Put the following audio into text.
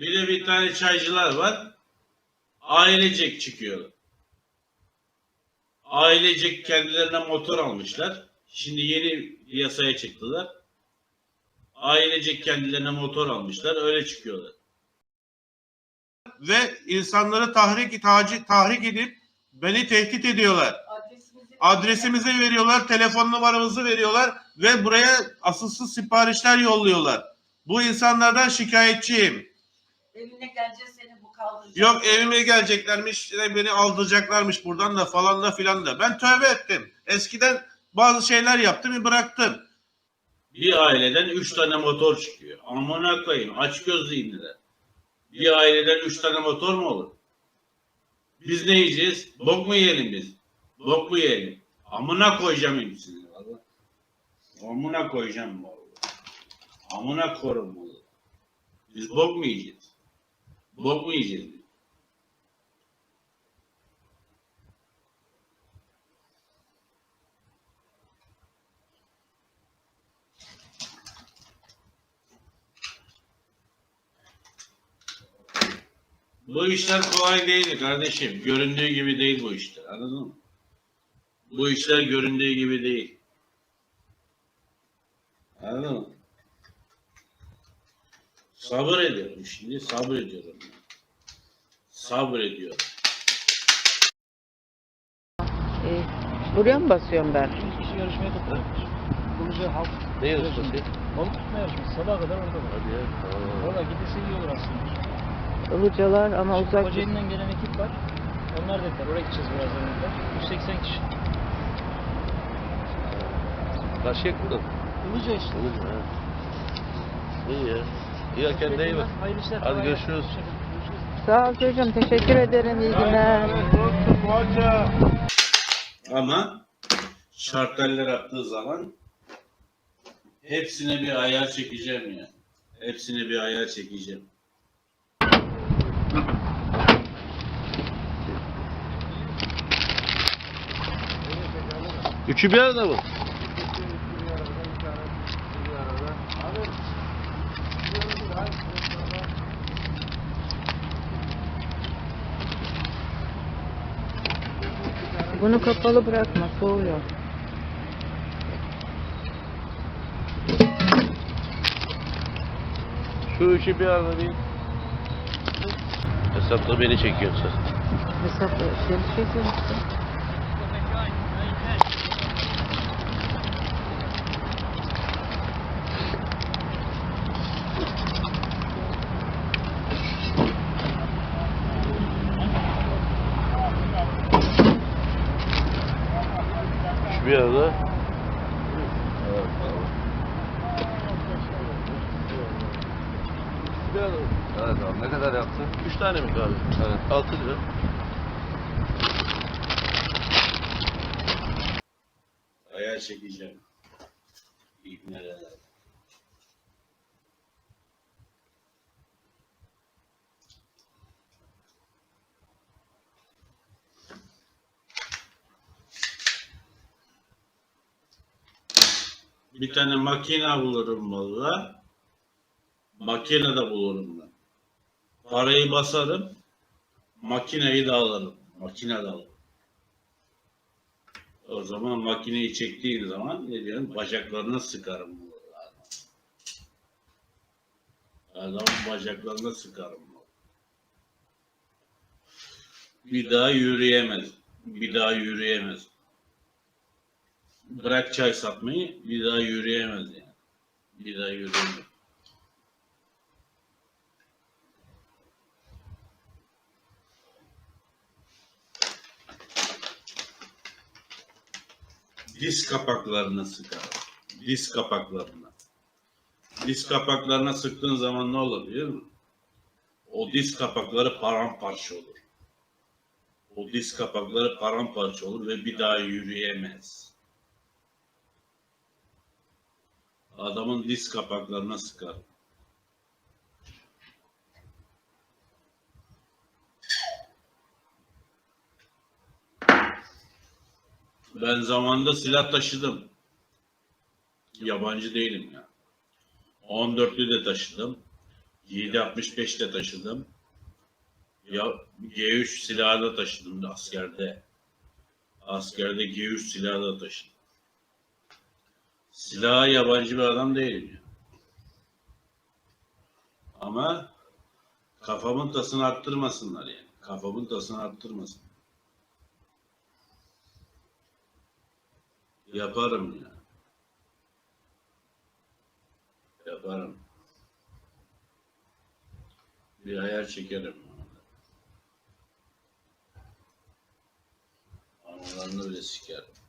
Bir de bir tane çaycılar var. Ailecek çıkıyor. Ailecek kendilerine motor almışlar. Şimdi yeni yasaya çıktılar. Ailecek kendilerine motor almışlar. Öyle çıkıyorlar. Ve insanları tahrik, taci, tahrik edip beni tehdit ediyorlar. Adresimizi Adresimizi veriyorlar, telefon numaramızı veriyorlar ve buraya asılsız siparişler yolluyorlar. Bu insanlardan şikayetçiyim. Evine geleceğiz seni bu kaldıracak. Yok evime geleceklermiş, beni aldıracaklarmış buradan da falan da filan da. Ben tövbe ettim. Eskiden bazı şeyler yaptım, bıraktım. Bir aileden üç tane motor çıkıyor. Amına koyayım, aç gözlüyüm de. Bir aileden üç tane motor mu olur? Biz ne yiyeceğiz? Bok mu yiyelim biz? Bok mu yiyelim? Amına koyacağım hepsini valla. Amına koyacağım valla. Amına korum valla. Biz bok mu yiyeceğiz? Bok mu yiyeceğiz? Bu işler kolay değil kardeşim. Göründüğü gibi değil bu işler. Anladın mı? Bu işler göründüğü gibi değil. Anladın mı? Sabır ediyorum şimdi. Sabır ediyorum. Sabır ediyorum. Ee, buraya mı basıyorum ben? Kişi yarışmaya toplanmış. Kulucu halk Ne yarışması? Balık tutma yarışması. Sabaha kadar orada var. Hadi ya. Valla gidilse iyi olur aslında. Ilıcalar ama uzak. Kocaeli'den gelen ekip var. Onlar dediler. Oraya gideceğiz birazdan dediler. 180 kişi. Karşıya kurdun. Ilıca işte. Olur mu? İyi ya. İyi ya kendine iyi bak. Hayırlı işler. Hadi. Görüşürüz. Sağ ol çocuğum. Teşekkür ederim. İyi günler. Ama şarteller attığı zaman hepsine bir ayar çekeceğim ya. Hepsine bir ayar çekeceğim. Üçü bir arada mı? Bunu kapalı bırakma. Soğuyor. Şu üçü bir arada değil. Hesapta beni çekiyorsun sen. Hesap şey çekiyor bir arada. Evet, tamam. Bir arada? Evet abi. Ne kadar yaptın? Üç tane mi kahve? Evet. Altı lira. Ayar çekeceğim. İbneler. Bir tane makine bulurum valla. Makine de bulurum ben. Parayı basarım. Makineyi de alırım. Makine de alırım. O zaman makineyi çektiğin zaman ne diyorum bacaklarına sıkarım. bu adamı. Adamın bacaklarına sıkarım. Bir daha yürüyemez. Bir daha yürüyemez. Bırak çay satmayı bir daha yürüyemez yani. Bir daha yürüyemez. Diz kapaklarına sıkar. Diz kapaklarına. Diz kapaklarına sıktığın zaman ne olur biliyor musun? O diz kapakları paramparça olur. O diz kapakları paramparça olur ve bir daha yürüyemez. Adamın diz kapaklarına sıkar. Ben zamanında silah taşıdım. Yabancı değilim ya. 14'lü de taşıdım. 7.65 de taşıdım. Ya G3 silahı da taşıdım askerde. Askerde G3 silahı da taşıdım. Silaha yabancı bir adam değilim. Ama kafamın tasını arttırmasınlar yani. Kafamın tasını arttırmasın. Yaparım ya. Yaparım. Bir ayar çekerim. Analarını bile sikerim.